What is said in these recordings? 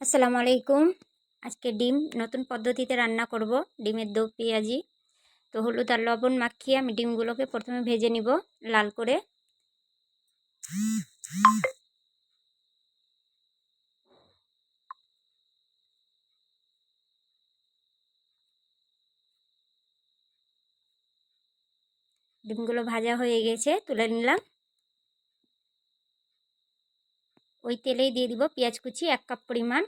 আসসালামু আলাইকুম। আজকে ডিম নতুন পদ্ধতিতে রান্না করব, ডিমের দো পেঁয়াজি। তো হলুদ আর লবণ মাখিয়ে আমি ডিমগুলোকে প্রথমে ভেজে নিব লাল করে। ডিমগুলো ভাজা হয়ে গেছে, তুলে নিলাম। ওই তেলেই দিয়ে দিব পেঁয়াজ কুচি, এক কাপ পরিমাণ।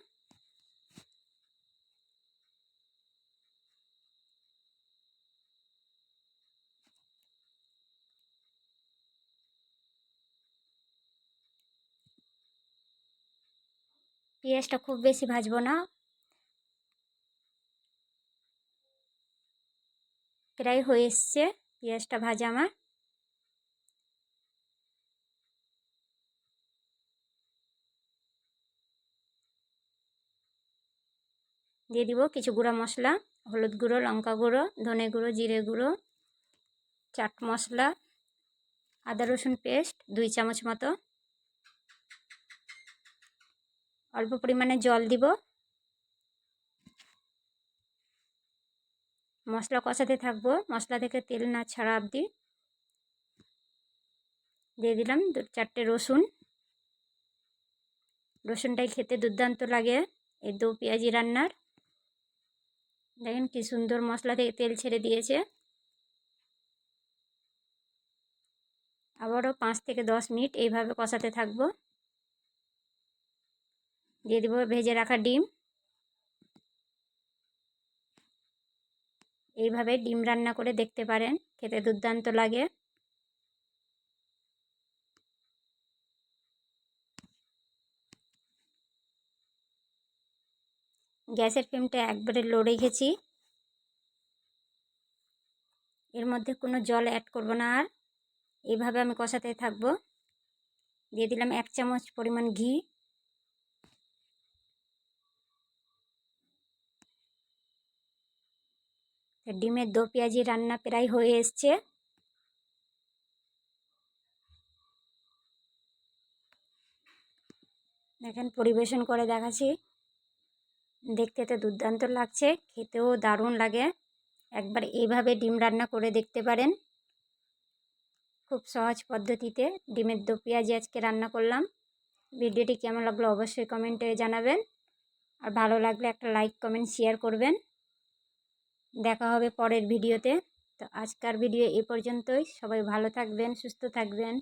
পেঁয়াজটা খুব বেশি ভাজবো না। প্রায় হয়ে এসছে পেঁয়াজটা ভাজা আমার। দিয়ে দিব কিছু গুঁড়া মশলা, হলুদ গুঁড়ো, লঙ্কা গুঁড়ো, ধনে গুঁড়ো, জিরে গুঁড়ো, চাট মশলা, আদা রসুন পেস্ট, দুই চামচ মতো। অল্প পরিমাণে জল দিব। মশলা কষাতে থাকব। মশলা থেকে তেল না ছাড়া অবধি। দিয়ে দিলাম দু, চারটে রসুন। রসুনটাই খেতে দুর্দান্ত লাগে। এই দু পেঁয়াজি রান্নার। দেখেন কি সুন্দর মশলা থেকে তেল ছেড়ে দিয়েছে। আবারও পাঁচ থেকে দশ মিনিট এইভাবে কষাতে থাকব। দিয়ে দেবো ভেজে রাখা ডিম। এইভাবে ডিম রান্না করে দেখতে পারেন, খেতে দুর্দান্ত লাগে। গ্যাসের ফ্লেমটা একবারে লো রেখেছি। এর মধ্যে কোনো জল অ্যাড করব না আর। এইভাবে আমি কষাতে থাকব। দিয়ে দিলাম এক চামচ পরিমাণ ঘি। ডিমের দো পেঁয়াজি রান্না প্রায় হয়ে এসছে। দেখেন পরিবেশন করে দেখাচ্ছি। দেখতে তো দুর্দান্ত লাগছে, খেতেও দারুণ লাগে। একবার এইভাবে ডিম রান্না করে দেখতে পারেন। খুব সহজ পদ্ধতিতে ডিমের দো পেঁয়াজি আজকে রান্না করলাম। ভিডিওটি কেমন লাগল অবশ্যই কমেন্টে জানাবেন। আর ভালো লাগলে একটা লাইক, কমেন্ট, শেয়ার করবেন। দেখা হবে পরের ভিডিওতে। তো আজকের ভিডিও এ পর্যন্তই। সবাই ভালো থাকবেন, সুস্থ থাকবেন।